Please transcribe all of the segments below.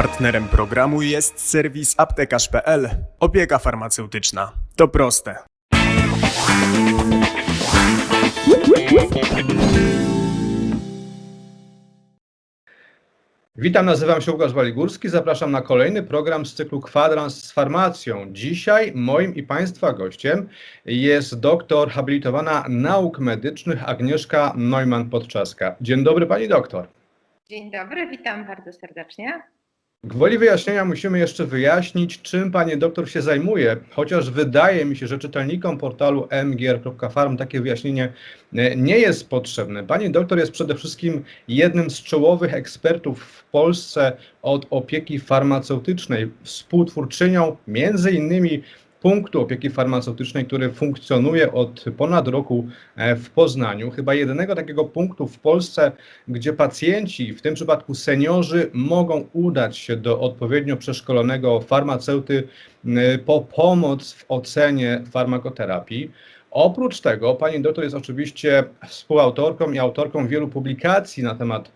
Partnerem programu jest serwis aptekarz.pl. Opieka farmaceutyczna. To proste. Witam, nazywam się Łukasz Waligórski. Zapraszam na kolejny program z cyklu Kwadrans z farmacją. Dzisiaj moim i Państwa gościem jest doktor habilitowana nauk medycznych Agnieszka Neumann-Podczaska. Dzień dobry Pani doktor. Dzień dobry, witam bardzo serdecznie. Gwoli wyjaśnienia musimy jeszcze wyjaśnić, czym Pani doktor się zajmuje, chociaż wydaje mi się, że czytelnikom portalu mgr.farm takie wyjaśnienie e, nie jest potrzebne. Pani doktor jest przede wszystkim jednym z czołowych ekspertów w Polsce od opieki farmaceutycznej, współtwórczynią między innymi punktu opieki farmaceutycznej, który funkcjonuje od ponad roku e, w Poznaniu. Chyba jedynego takiego punktu w Polsce, gdzie pacjenci, w tym przypadku seniorzy, mogą udać się do odpowiednio przeszkolonego farmaceuty po pomoc w ocenie farmakoterapii. Oprócz tego pani doktor jest oczywiście współautorką i autorką wielu publikacji na temat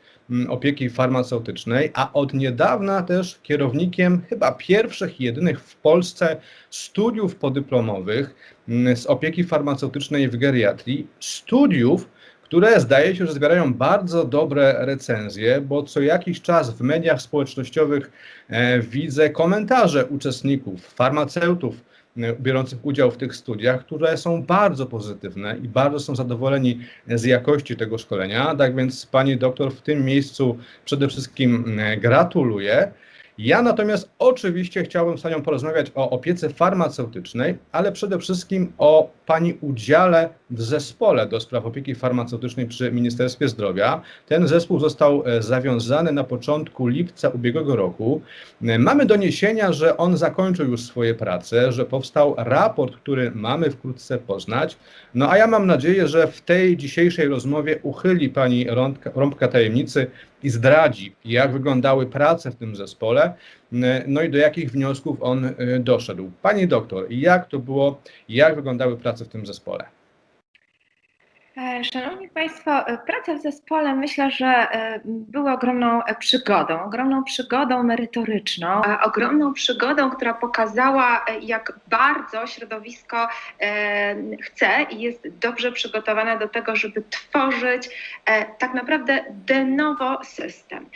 opieki farmaceutycznej, a od niedawna też kierownikiem chyba pierwszych i jedynych w Polsce studiów podyplomowych mm, z opieki farmaceutycznej w geriatrii, studiów, które zdaje się, że zbierają bardzo dobre recenzje, bo co jakiś czas w mediach społecznościowych e, widzę komentarze uczestników, farmaceutów biorących udział w tych studiach, które są bardzo pozytywne i bardzo są zadowoleni z jakości tego szkolenia. Tak więc pani doktor w tym miejscu przede wszystkim e, gratuluję. Ja natomiast oczywiście chciałbym z Panią porozmawiać o opiece farmaceutycznej, ale przede wszystkim o Pani udziale w zespole do spraw opieki farmaceutycznej przy Ministerstwie Zdrowia. Ten zespół został e, zawiązany na początku lipca ubiegłego roku. E, Mamy doniesienia, że on zakończył już swoje prace, że powstał raport, który mamy wkrótce poznać. No a ja mam nadzieję, że w tej dzisiejszej rozmowie uchyli Pani rąbka, rąbka tajemnicy i zdradzi, jak wyglądały prace w tym zespole, no i do jakich wniosków on y, doszedł. Pani doktor, jak to było, jak wyglądały prace w tym zespole? E, Szanowni Państwo, e, praca w zespole myślę, że e, była ogromną przygodą, ogromną przygodą merytoryczną, ogromną przygodą, która pokazała, jak bardzo środowisko chce i jest dobrze przygotowane do tego, żeby tworzyć tak naprawdę de novo system.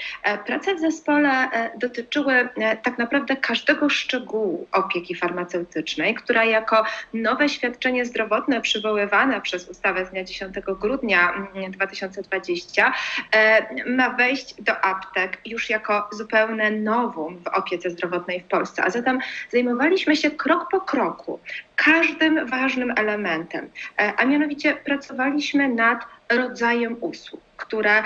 Prace w zespole dotyczyły tak naprawdę każdego szczegółu opieki farmaceutycznej, która jako nowe świadczenie zdrowotne przywoływane przez ustawę z dnia 10 grudnia mm, 2020 e, ma wejść do aptek już jako zupełne nowum w opiece zdrowotnej w Polsce. A zatem zajmowaliśmy się krok po kroku każdym ważnym elementem, e, a mianowicie pracowaliśmy nad rodzajem usług, które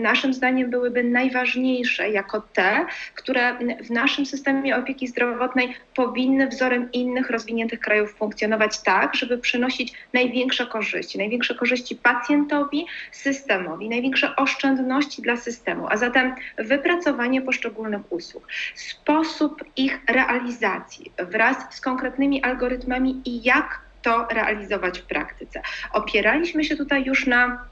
naszym zdaniem byłyby najważniejsze jako te, które w naszym systemie opieki zdrowotnej powinny wzorem innych rozwiniętych krajów funkcjonować tak, żeby przynosić największe korzyści, największe korzyści pacjentowi, systemowi, największe oszczędności dla systemu, a zatem wypracowanie poszczególnych usług, sposób ich realizacji wraz z konkretnymi algorytmami i jak to realizować w praktyce. Opieraliśmy się tutaj już na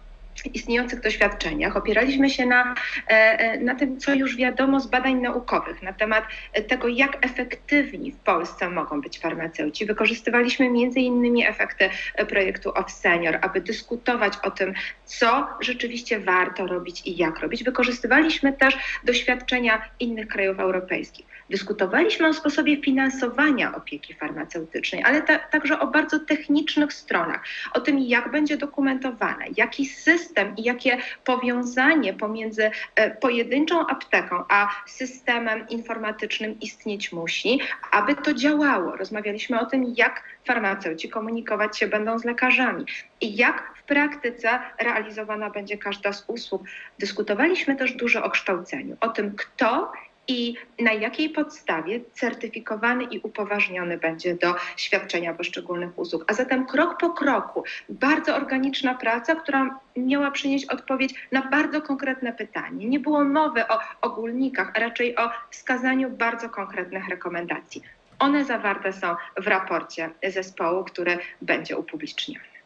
istniejących doświadczeniach, opieraliśmy się na, e, e, na tym, co już wiadomo z badań naukowych na temat e, tego, jak efektywni w Polsce mogą być farmaceuci. Wykorzystywaliśmy między innymi efekty projektu Off Senior, aby dyskutować o tym, co rzeczywiście warto robić i jak robić. Wykorzystywaliśmy też doświadczenia innych krajów europejskich. Dyskutowaliśmy o sposobie finansowania opieki farmaceutycznej, ale ta, także o bardzo technicznych stronach, o tym, jak będzie dokumentowane, jaki system i jakie powiązanie pomiędzy e, pojedynczą apteką a systemem informatycznym istnieć musi, aby to działało. Rozmawialiśmy o tym, jak farmaceuci komunikować się będą z lekarzami i jak w praktyce realizowana będzie każda z usług. Dyskutowaliśmy też dużo o kształceniu, o tym, kto i na jakiej podstawie certyfikowany i upoważniony będzie do świadczenia poszczególnych usług. A zatem krok po kroku, bardzo organiczna praca, która miała przynieść odpowiedź na bardzo konkretne pytanie. Nie było mowy o ogólnikach, a raczej o wskazaniu bardzo konkretnych rekomendacji. One zawarte są w raporcie zespołu, który będzie upubliczniony.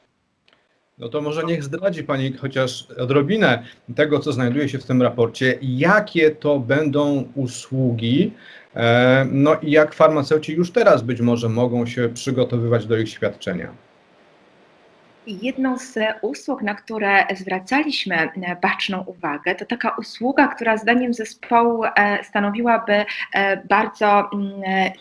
No to może niech zdradzi Pani chociaż odrobinę tego, co znajduje się w tym raporcie, jakie to będą usługi, e, no i jak farmaceuci już teraz być może mogą się przygotowywać do ich świadczenia. Jedną z usług, na które zwracaliśmy e, baczną uwagę, to taka usługa, która zdaniem zespołu e, stanowiłaby e, bardzo mm,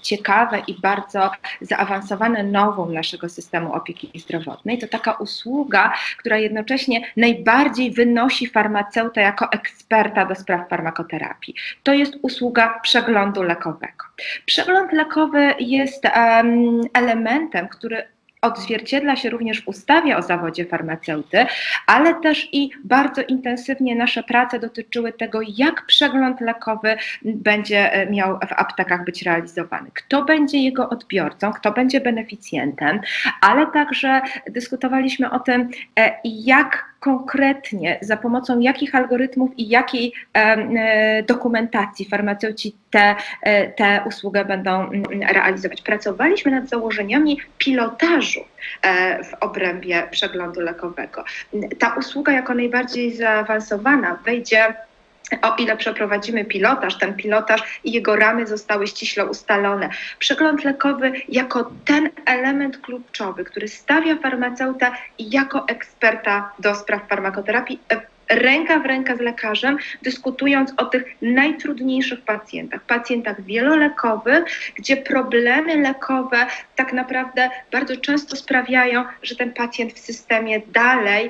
ciekawe i bardzo zaawansowane nowum naszego systemu opieki zdrowotnej. To taka usługa, która jednocześnie najbardziej wynosi farmaceutę jako eksperta do spraw farmakoterapii. To jest usługa przeglądu lekowego. Przegląd lekowy jest em, elementem, który odzwierciedla się również w ustawie o zawodzie farmaceuty, ale też i bardzo intensywnie nasze prace dotyczyły tego, jak przegląd lekowy będzie e, miał w aptekach być realizowany. Kto będzie jego odbiorcą, kto będzie beneficjentem, ale także dyskutowaliśmy o tym, e, jak konkretnie, za pomocą jakich algorytmów i jakiej e, dokumentacji farmaceuci tę te, te usługę będą mm, realizować. Pracowaliśmy nad założeniami pilotażu e, w obrębie przeglądu lekowego. Ta usługa jako najbardziej zaawansowana wejdzie o ile przeprowadzimy pilotaż, ten pilotaż i jego ramy zostały ściśle ustalone. Przegląd lekowy jako ten element kluczowy, który stawia farmaceutę jako eksperta do spraw farmakoterapii ręka w rękę z lekarzem, dyskutując o tych najtrudniejszych pacjentach, pacjentach wielolekowych, gdzie problemy lekowe tak naprawdę bardzo często sprawiają, że ten pacjent w systemie dalej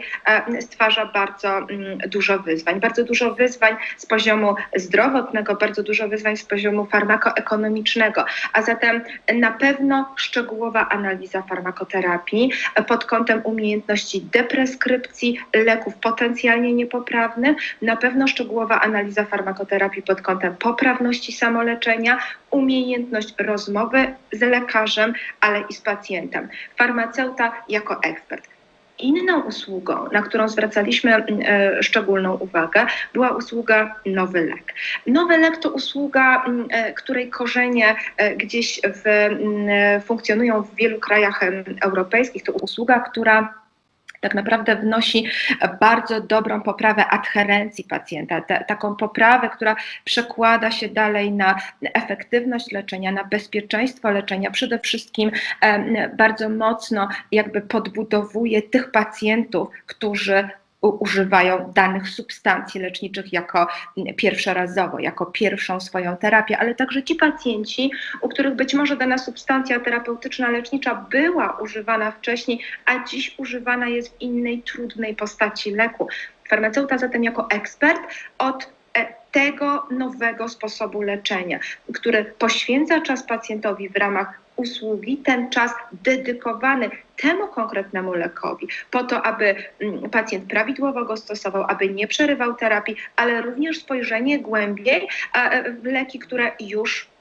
stwarza bardzo mm, dużo wyzwań. Bardzo dużo wyzwań z poziomu zdrowotnego, bardzo dużo wyzwań z poziomu farmakoekonomicznego, a zatem na pewno szczegółowa analiza farmakoterapii e, pod kątem umiejętności depreskrypcji leków potencjalnie niepoprawnych, na pewno szczegółowa analiza farmakoterapii pod kątem poprawności samoleczenia, umiejętność rozmowy z lekarzem, ale i z pacjentem. Farmaceuta jako ekspert. Inną usługą, na którą zwracaliśmy e, szczególną uwagę, była usługa Nowy Lek. Nowy Lek to usługa, e, której korzenie e, gdzieś w, funkcjonują w wielu krajach europejskich. To usługa, która tak naprawdę wnosi bardzo dobrą poprawę adherencji pacjenta, taką poprawę, która przekłada się dalej na efektywność leczenia, na bezpieczeństwo leczenia. Przede wszystkim bardzo mocno jakby podbudowuje tych pacjentów, którzy używają danych substancji leczniczych jako mm, pierwszorazowo, jako pierwszą swoją terapię, ale także ci pacjenci, u których być może dana substancja terapeutyczna lecznicza była używana wcześniej, a dziś używana jest w innej, trudnej postaci leku. Farmaceuta zatem jako ekspert od e, tego nowego sposobu leczenia, który poświęca czas pacjentowi w ramach usługi, ten czas dedykowany temu konkretnemu lekowi, po to, aby mm, pacjent prawidłowo go stosował, aby nie przerywał terapii, ale również spojrzenie głębiej a, e, w leki, które już e, e,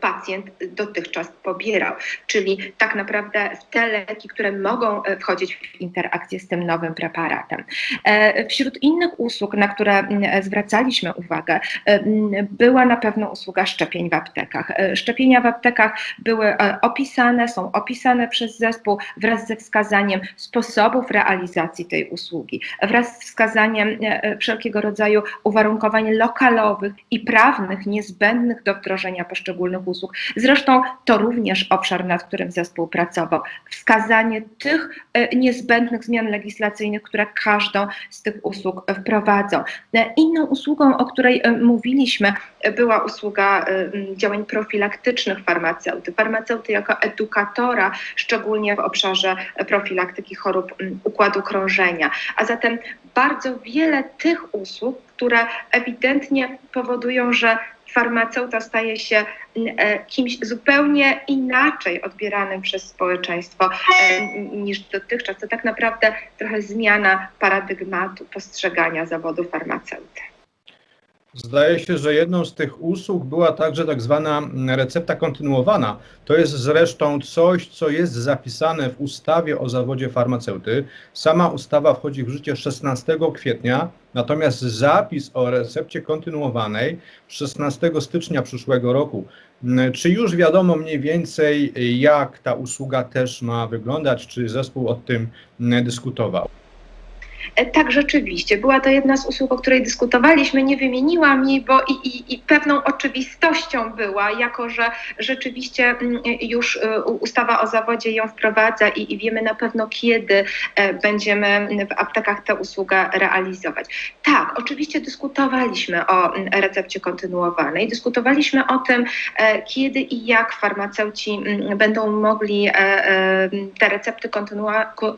pacjent dotychczas pobierał, czyli tak naprawdę te leki, które mogą e, wchodzić w interakcję z tym nowym preparatem. E, Wśród innych usług, na które zwracaliśmy uwagę, e, była na pewno usługa szczepień w aptekach. E, Szczepienia w aptekach były e, opisane, są opisane przez zespół wraz ze wskazaniem sposobów realizacji tej usługi, wraz z wskazaniem e, e, wszelkiego rodzaju uwarunkowań lokalowych i prawnych niezbędnych do wdrożenia poszczególnych usług. Zresztą to również obszar, nad którym zespół pracował. Wskazanie tych e, niezbędnych zmian legislacyjnych, które każdą z tych usług wprowadzą. E, Inną usługą, o której e, mówiliśmy, e, była usługa e, działań profilaktycznych farmaceuty. Farmaceuty jako edukatora, szczególnie w obszarze e, profilaktyki chorób układu krążenia. A zatem bardzo wiele tych usług, które ewidentnie powodują, że farmaceuta staje się e, kimś zupełnie inaczej odbieranym przez społeczeństwo e, niż dotychczas. To tak naprawdę trochę zmiana paradygmatu postrzegania zawodu farmaceuty. Zdaje się, że jedną z tych usług była także tak zwana recepta kontynuowana. To jest zresztą coś, co jest zapisane w ustawie o zawodzie farmaceuty. Sama ustawa wchodzi w życie 16 kwietnia, natomiast zapis o recepcie kontynuowanej 16 stycznia przyszłego roku. Czy już wiadomo mniej więcej, jak ta usługa też ma wyglądać? Czy zespół o tym dyskutował? E, Tak, rzeczywiście. Była to jedna z usług, o której dyskutowaliśmy. Nie wymieniłam jej, bo i, i, i pewną oczywistością była, jako że rzeczywiście mm, już e, ustawa o zawodzie ją wprowadza i, i wiemy na pewno, kiedy e, będziemy w aptekach tę usługę realizować. Tak, oczywiście dyskutowaliśmy o mm, recepcie kontynuowanej. Dyskutowaliśmy o tym, kiedy i jak farmaceuci mm, będą mogli te recepty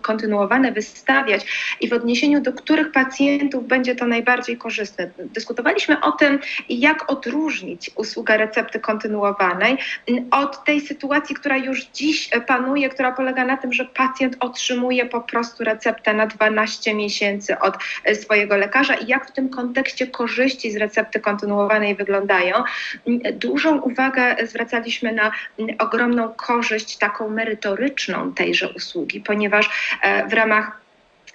kontynuowane wystawiać i w odniesieniu do których pacjentów będzie to najbardziej korzystne. Dyskutowaliśmy o tym, jak odróżnić usługę recepty kontynuowanej od tej sytuacji, która już dziś panuje, która polega na tym, że pacjent otrzymuje po prostu receptę na 12 miesięcy od swojego lekarza i jak w tym kontekście korzyści z recepty kontynuowanej wyglądają. Dużą uwagę zwracaliśmy na ogromną korzyść taką merytoryczną tejże usługi, ponieważ e, w ramach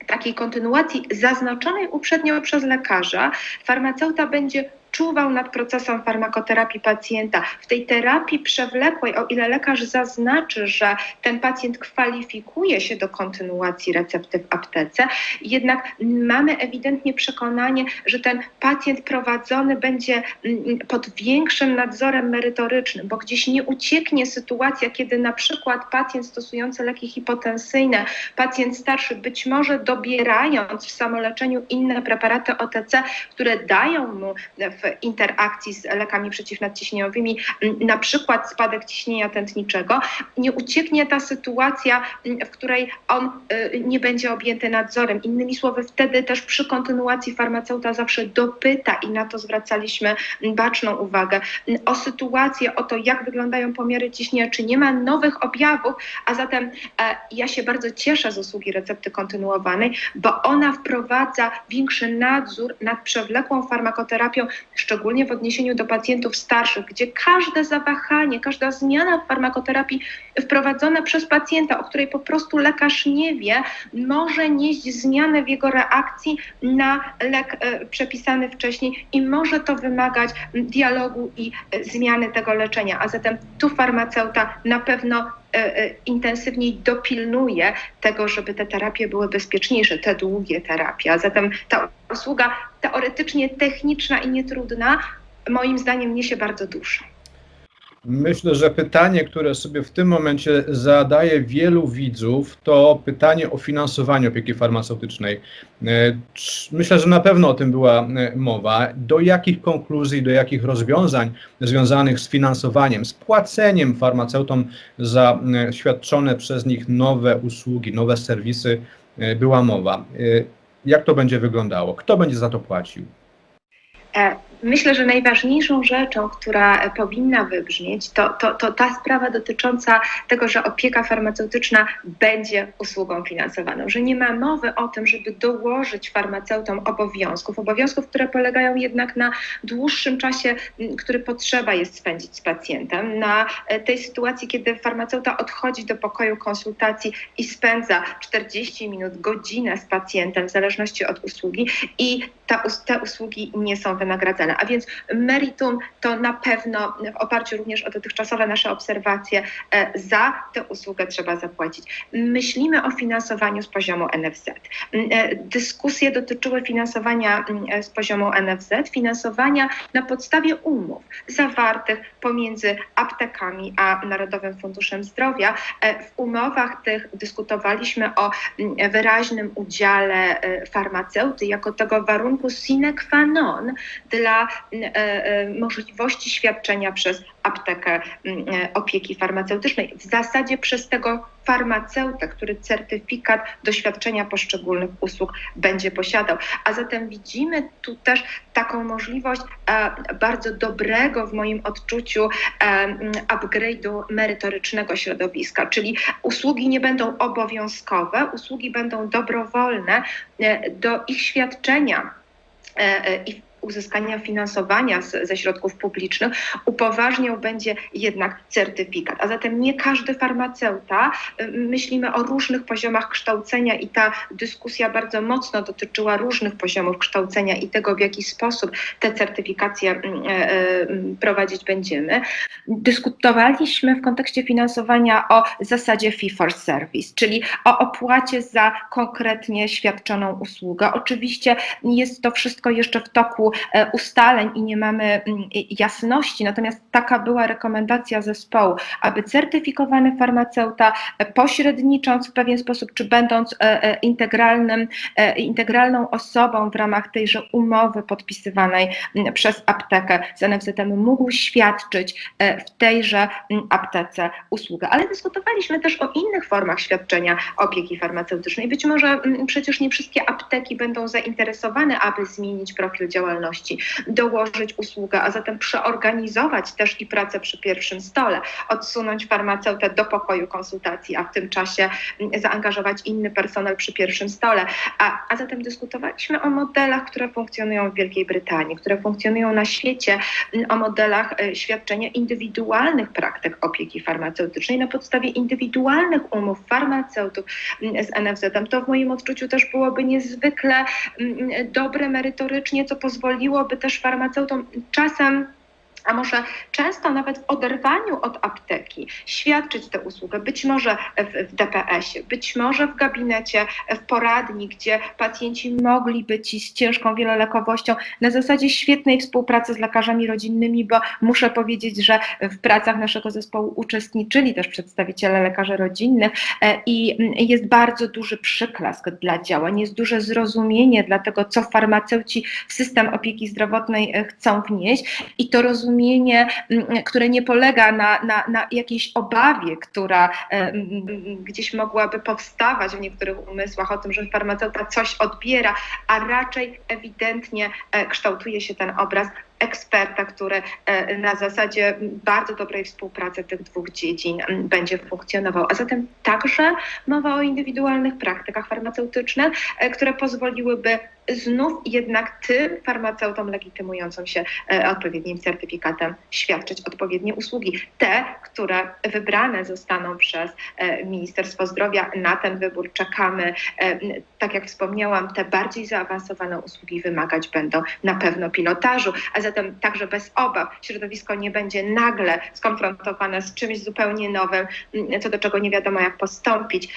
takiej kontynuacji zaznaczonej uprzednio przez lekarza, farmaceuta będzie czuwał nad procesem farmakoterapii pacjenta. W tej terapii przewlekłej, o ile lekarz zaznaczy, że ten pacjent kwalifikuje się do kontynuacji recepty w aptece, jednak mamy ewidentnie przekonanie, że ten pacjent prowadzony będzie mm, pod większym nadzorem merytorycznym, bo gdzieś nie ucieknie sytuacja, kiedy na przykład pacjent stosujący leki hipotensyjne, pacjent starszy, być może dobierając w samoleczeniu inne preparaty OTC, które dają mu w interakcji z lekami przeciwnadciśnieniowymi m, na przykład spadek ciśnienia tętniczego, nie ucieknie ta sytuacja, m, w której on y, nie będzie objęty nadzorem. Innymi słowy, wtedy też przy kontynuacji farmaceuta zawsze dopyta i na to zwracaliśmy m, baczną uwagę o sytuację, o to, jak wyglądają pomiary ciśnienia, czy nie ma nowych objawów, a zatem e, ja się bardzo cieszę z usługi recepty kontynuowanej, bo ona wprowadza większy nadzór nad przewlekłą farmakoterapią, szczególnie w odniesieniu do pacjentów starszych, gdzie każde zawahanie, każda zmiana w farmakoterapii wprowadzona przez pacjenta, o której po prostu lekarz nie wie, może nieść zmianę w jego reakcji na lek e, przepisany wcześniej i może to wymagać dialogu i e, zmiany tego leczenia. A zatem tu farmaceuta na pewno intensywniej dopilnuje tego, żeby te terapie były bezpieczniejsze, te długie terapie. A zatem ta usługa teoretycznie techniczna i nietrudna, moim zdaniem niesie bardzo dużo. Myślę, że pytanie, które sobie w tym momencie zadaje wielu widzów, to pytanie o finansowanie opieki farmaceutycznej. E, Myślę, że na pewno o tym była e, mowa. Do jakich konkluzji, do jakich rozwiązań związanych z finansowaniem, z płaceniem farmaceutom za e, świadczone przez nich nowe usługi, nowe serwisy była mowa. Jak to będzie wyglądało? Kto będzie za to płacił? E, Myślę, że najważniejszą rzeczą, która powinna wybrzmieć, to, to, to ta sprawa dotycząca tego, że opieka farmaceutyczna będzie usługą finansowaną, że nie ma mowy o tym, żeby dołożyć farmaceutom obowiązków, obowiązków, które polegają jednak na dłuższym czasie, który potrzeba jest spędzić z pacjentem, na e, tej sytuacji, kiedy farmaceuta odchodzi do pokoju konsultacji i spędza 40 minut, godzinę z pacjentem, w zależności od usługi i ta, te usługi nie są wynagradzane. A więc meritum to na pewno w oparciu również o dotychczasowe nasze obserwacje e, za tę usługę trzeba zapłacić. Myślimy o finansowaniu z poziomu NFZ. M, e, Dyskusje dotyczyły finansowania m, e, z poziomu NFZ, finansowania na podstawie umów zawartych pomiędzy aptekami a Narodowym Funduszem Zdrowia. W umowach tych dyskutowaliśmy o m, wyraźnym udziale farmaceuty jako tego warunku sine qua non dla m, e, e, możliwości świadczenia przez aptekę m, e, opieki farmaceutycznej. W zasadzie przez tego farmaceutę, który certyfikat doświadczenia poszczególnych usług będzie posiadał. A zatem widzimy tu też taką możliwość bardzo dobrego w moim odczuciu e, m, upgrade'u merytorycznego środowiska, czyli usługi nie będą obowiązkowe, usługi będą dobrowolne do ich świadczenia Uh, uh, if uzyskania finansowania z, ze środków publicznych, upoważniał będzie jednak certyfikat. A zatem nie każdy farmaceuta, y, myślimy o różnych poziomach kształcenia i ta dyskusja bardzo mocno dotyczyła różnych poziomów kształcenia i tego, w jaki sposób te certyfikacje e, mm, prowadzić będziemy. Dyskutowaliśmy w kontekście finansowania o zasadzie fee for service, czyli o opłacie za konkretnie świadczoną usługę. Oczywiście jest to wszystko jeszcze w toku ustaleń i nie mamy mm, jasności, natomiast taka była rekomendacja zespołu, aby certyfikowany farmaceuta e, pośrednicząc w pewien sposób, czy będąc e, e, integralnym, e, integralną osobą w ramach tejże umowy podpisywanej m, przez aptekę z NFZ-em mógł świadczyć e, w tejże m, aptece usługę. Ale dyskutowaliśmy też o innych formach świadczenia opieki farmaceutycznej. Być może przecież nie wszystkie apteki będą zainteresowane, aby zmienić profil działalności, dołożyć usługę, a zatem przeorganizować też i pracę przy pierwszym stole, odsunąć farmaceutę do pokoju konsultacji, a w tym czasie m, zaangażować inny personel przy pierwszym stole. A, a zatem dyskutowaliśmy o modelach, które funkcjonują w Wielkiej Brytanii, które funkcjonują na świecie, m, o modelach e, świadczenia indywidualnych praktyk opieki farmaceutycznej na podstawie indywidualnych umów farmaceutów m, z NFZ-em. To w moim odczuciu też byłoby niezwykle mm, dobre merytorycznie, co pozwoliłoby też farmaceutom czasem a może często nawet w oderwaniu od apteki świadczyć tę usługę, być może w, w DPS-ie, być może w gabinecie, w poradni, gdzie pacjenci mogliby ci z ciężką wielolekowością na zasadzie świetnej współpracy z lekarzami rodzinnymi, bo muszę powiedzieć, że w pracach naszego zespołu uczestniczyli też przedstawiciele lekarzy rodzinnych e, i jest bardzo duży przyklask dla działań, jest duże zrozumienie dla tego, co farmaceuci w system opieki zdrowotnej e, chcą wnieść. I to rozumienie, mm, które nie polega na, na, na jakiejś obawie, która mm, gdzieś mogłaby powstawać w niektórych umysłach o tym, że farmaceuta coś odbiera, a raczej ewidentnie e, kształtuje się ten obraz eksperta, który e, na zasadzie bardzo dobrej współpracy tych dwóch dziedzin będzie funkcjonował. A zatem także mowa o indywidualnych praktykach farmaceutycznych, e, które pozwoliłyby znów jednak tym farmaceutom legitymującym się e, odpowiednim certyfikatem świadczyć odpowiednie usługi. Te, które wybrane zostaną przez e, Ministerstwo Zdrowia, na ten wybór czekamy. E, Tak jak wspomniałam, te bardziej zaawansowane usługi wymagać będą na pewno pilotażu, a zatem także bez obaw środowisko nie będzie nagle skonfrontowane z czymś zupełnie nowym, co do czego nie wiadomo jak postąpić.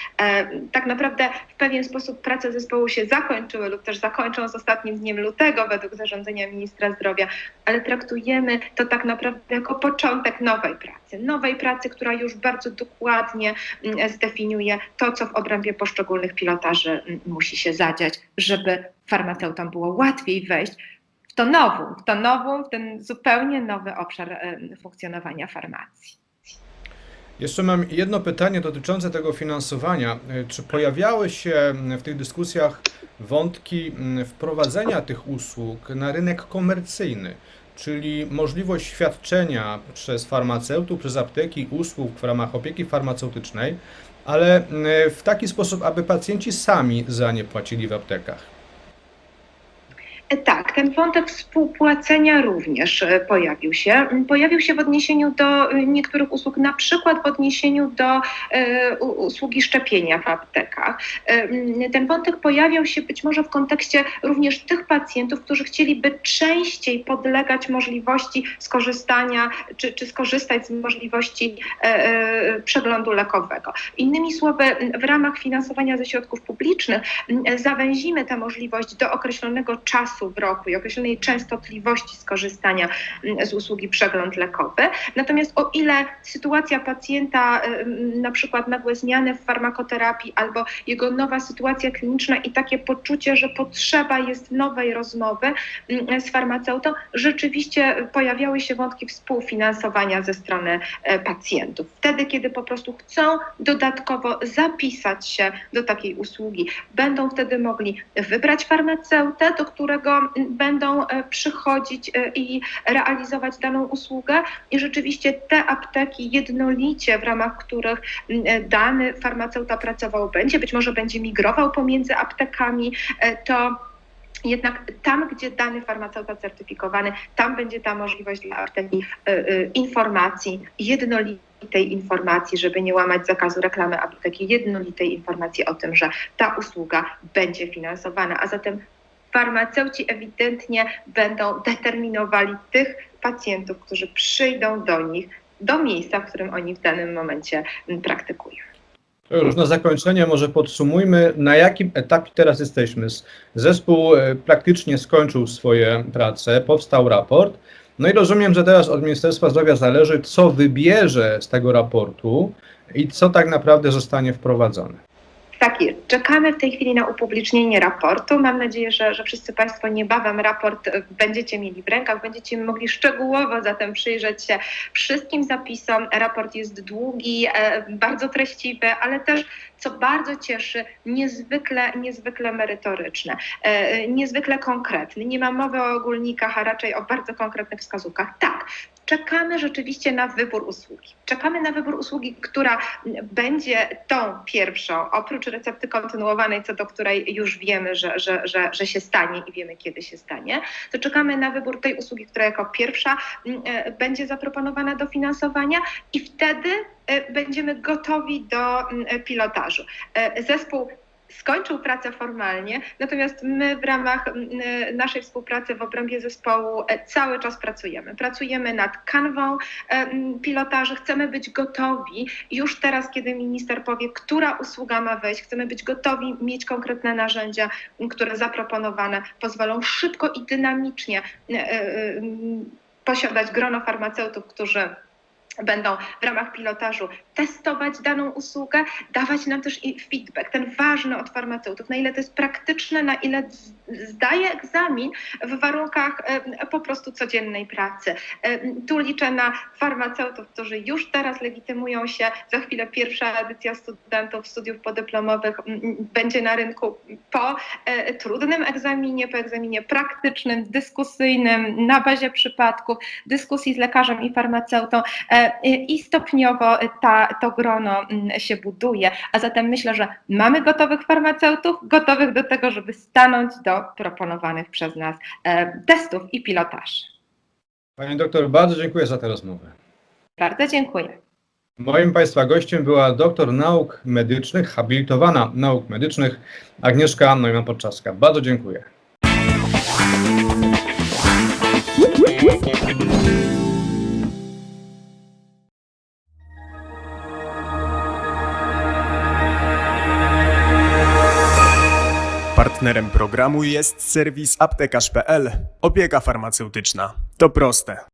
Tak naprawdę w pewien sposób prace zespołu się zakończyły lub też zakończą z ostatnim dniem lutego według zarządzenia ministra zdrowia, ale traktujemy to tak naprawdę jako początek nowej pracy. Nowej pracy, która już bardzo dokładnie mm, zdefiniuje to, co w obrębie poszczególnych pilotaży mm, musi się zadziać, żeby farmaceutom było łatwiej wejść w to nowum, w to nowum, w ten zupełnie nowy obszar funkcjonowania farmacji. Jeszcze mam jedno pytanie dotyczące tego finansowania. Czy pojawiały się w tych dyskusjach wątki mm, wprowadzenia tych usług na rynek komercyjny, czyli możliwość świadczenia przez farmaceutów, przez apteki usług w ramach opieki farmaceutycznej, ale mm, w taki sposób, aby pacjenci sami za nie płacili w aptekach? E, Tak, ten wątek współpłacenia również e, pojawił się. M, Pojawił się w odniesieniu do e, niektórych usług, na przykład w odniesieniu do usługi szczepienia w aptekach. E, m, Ten wątek pojawiał się być może w kontekście również tych pacjentów, którzy chcieliby częściej podlegać możliwości skorzystania czy, czy skorzystać z możliwości przeglądu lekowego. Innymi słowy, w ramach finansowania ze środków publicznych m, zawęzimy tę możliwość do określonego czasu w roku i określonej częstotliwości skorzystania mm, z usługi przegląd lekowy. Natomiast o ile sytuacja pacjenta, na przykład nagłe zmiany w farmakoterapii albo jego nowa sytuacja kliniczna i takie poczucie, że potrzeba jest nowej rozmowy mm, z farmaceutą, rzeczywiście pojawiały się wątki współfinansowania ze strony e, pacjentów. Wtedy, kiedy po prostu chcą dodatkowo zapisać się do takiej usługi, będą wtedy mogli wybrać farmaceutę, do którego m, będą e, przychodzić e, i realizować daną usługę i rzeczywiście te apteki jednolicie, w ramach których e, dany farmaceuta pracował będzie, być może będzie migrował pomiędzy aptekami, to Jednak tam, gdzie dany farmaceuta certyfikowany, tam będzie ta możliwość dla apteki informacji, jednolitej informacji, żeby nie łamać zakazu reklamy apteki, jednolitej informacji o tym, że ta usługa będzie finansowana. A zatem farmaceuci ewidentnie będą determinowali tych pacjentów, którzy przyjdą do nich, do miejsca, w którym oni w danym momencie mm, praktykują. To już na zakończenie może podsumujmy, na jakim etapie teraz jesteśmy. Zespół e, praktycznie skończył swoje prace, powstał raport. No i rozumiem, że teraz od Ministerstwa Zdrowia zależy, co wybierze z tego raportu i co tak naprawdę zostanie wprowadzone. Tak jest. Czekamy w tej chwili na upublicznienie raportu. Mam nadzieję, że, że wszyscy Państwo niebawem raport e, będziecie mieli w rękach, będziecie mogli szczegółowo zatem przyjrzeć się wszystkim zapisom. Raport jest długi, e, bardzo treściwy, ale też, co bardzo cieszy, niezwykle, niezwykle merytoryczny, e, niezwykle konkretny. Nie ma mowy o ogólnikach, a raczej o bardzo konkretnych wskazówkach. Tak, czekamy rzeczywiście na wybór usługi. Czekamy na wybór usługi, która będzie tą pierwszą, oprócz recepty kontynuowanej, co do której już wiemy, że, że, że, że się stanie i wiemy, kiedy się stanie, to czekamy na wybór tej usługi, która jako pierwsza mm, e, będzie zaproponowana do finansowania i wtedy e, będziemy gotowi do mm, e, pilotażu. Zespół skończył pracę formalnie, natomiast my w ramach e, naszej współpracy w obrębie zespołu e, cały czas pracujemy. Pracujemy nad kanwą e, pilotaży, chcemy być gotowi już teraz, kiedy minister powie, która usługa ma wejść, chcemy być gotowi mieć konkretne narzędzia, które zaproponowane pozwolą szybko i dynamicznie e, posiadać grono farmaceutów, którzy będą w ramach pilotażu testować daną usługę, dawać nam też feedback, ten ważny od farmaceutów, na ile to jest praktyczne, na ile zdaje egzamin w warunkach po prostu codziennej pracy. Tu liczę na farmaceutów, którzy już teraz legitymują się. Za chwilę pierwsza edycja studentów studiów podyplomowych będzie na rynku po e, trudnym egzaminie, po egzaminie praktycznym, dyskusyjnym, na bazie przypadków, dyskusji z lekarzem i farmaceutą e, i stopniowo ta, to grono mm, się buduje. A zatem myślę, że mamy gotowych farmaceutów, gotowych do tego, żeby stanąć do proponowanych przez nas e, testów i pilotaży. Pani doktor, bardzo dziękuję za tę rozmowę. Bardzo dziękuję. Moim Państwa gościem była doktor nauk medycznych, habilitowana nauk medycznych Agnieszka Neumann-Podczaska. Bardzo dziękuję. Partnerem programu jest serwis aptekarz.pl. Opieka farmaceutyczna. To proste.